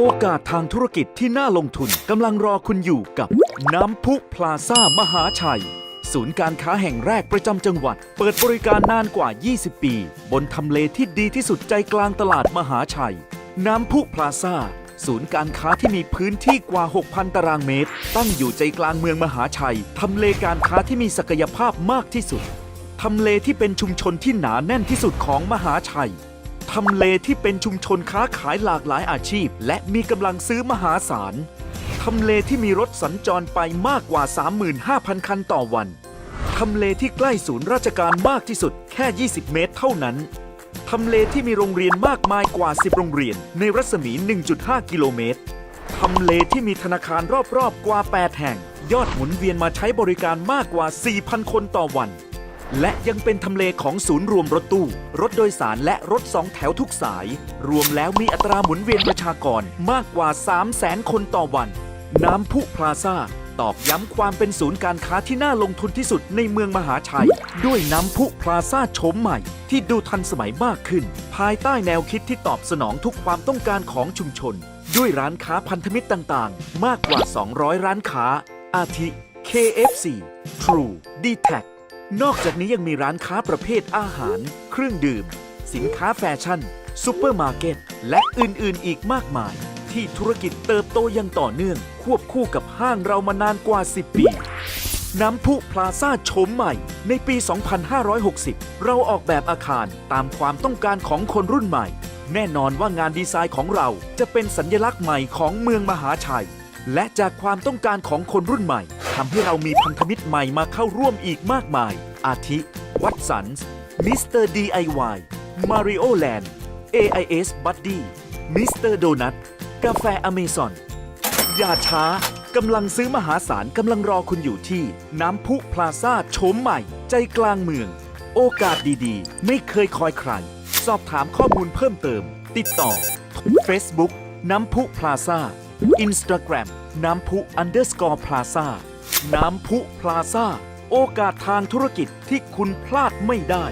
โอกาสทางธุรกิจที่น่าลงทุนกำลังรอคุณอยู่กับน้ำพุพลาซ่ามหาชัย ศูนย์การค้าแห่งแรกประจำจังหวัด เปิดบริการนานกว่า 20 ปี บนทำเลที่ดีที่สุดใจกลางตลาดมหาชัย น้ำพุพลาซ่า ศูนย์การค้าที่มีพื้นที่กว่า 6,000 ตารางเมตร ตั้งอยู่ใจกลางเมืองมหาชัยทำเลการค้าที่มีศักยภาพมากที่สุดทำเลที่เป็นชุมชนที่หนาแน่นที่สุดของมหาชัย ทำเลที่เป็นชุมชนค้าขายหลากหลายอาชีพ และมีกำลังซื้อมหาศาลทำเลที่มีรถสัญจรไปมากกว่า 35,000 คันต่อวันทำเลที่ใกล้ศูนย์ราชการมากที่สุดแค่ 20 เมตรเท่านั้นทำเลที่มีโรงเรียนมากมายกว่า 10 โรงเรียน ในรัศมี 1.5 กิโลเมตรทำเลที่มีธนาคารรอบๆกว่า 8 แห่ง ยอดหมุนเวียนมาใช้บริการมากกว่า 4,000 คนต่อวัน และยังเป็นทำเลของศูนย์รวมรถตู้ รถโดยสารและรถสองแถวทุกสาย รวมแล้วมีอัตราหมุนเวียนประชากรมากกว่า 3 0 0แสนคนต่อวัน น้ำพุพลาซ่า ตอกย้ำความเป็นศูนย์การค้าที่น่าลงทุนที่สุดในเมืองมหาชัย ด้วยน้ำพุพลาซ่าโฉมใหม่ ที่ดูทันสมัยมากขึ้น ภายใต้แนวคิดที่ตอบสนองทุกความต้องการของชุมชน ด้วยร้านค้าพันธมิตรต่างๆ มากกว่า 200 ร้านค้า อาทิ KFC True d t a c นอกจากนี้ยังมีร้านค้าประเภทอาหาร เครื่องดื่ม สินค้าแฟชั่นซูเปอร์มาร์เก็ต และอื่นๆ อีกมากมาย ที่ธุรกิจเติบโตอยังต่อเนื่อง ควบคู่กับห้างเรามานานกว่า 10 ปี น้ำพุพลาซ่าโฉมใหม่ ในปี 2560 เราออกแบบอาคารตามความต้องการของคนรุ่นใหม่ แน่นอนว่างานดีไซน์ของเราจะเป็นสัญลักษณ์ใหม่ของเมืองมหาชัย และจากความต้องการของคนรุ่นใหม่ ทำให้เรามีพันธมิตรใหม่มาเข้าร่วมอีกมากมาย อาทิวัตสันส์มิสเตอร์ DIY มาริโอแลนด์ AIS Buddy มิสเตอร์โดนัทกาแฟอเมซอนอย่าช้ากำลังซื้อมหาศาลกำลังรอคุณอยู่ที่ น้ำพุพลาซ่าโฉมใหม่ ใจกลางเมือง โอกาสดีๆ ไม่เคยคอยใคร สอบถามข้อมูลเพิ่มเติม ติดต่อ Facebook น้ำพุพลาซ่า Instagram น้ำพุ underscore plaza น้ำพุพลาซ่า โอกาสทางธุรกิจที่คุณพลาดไม่ได้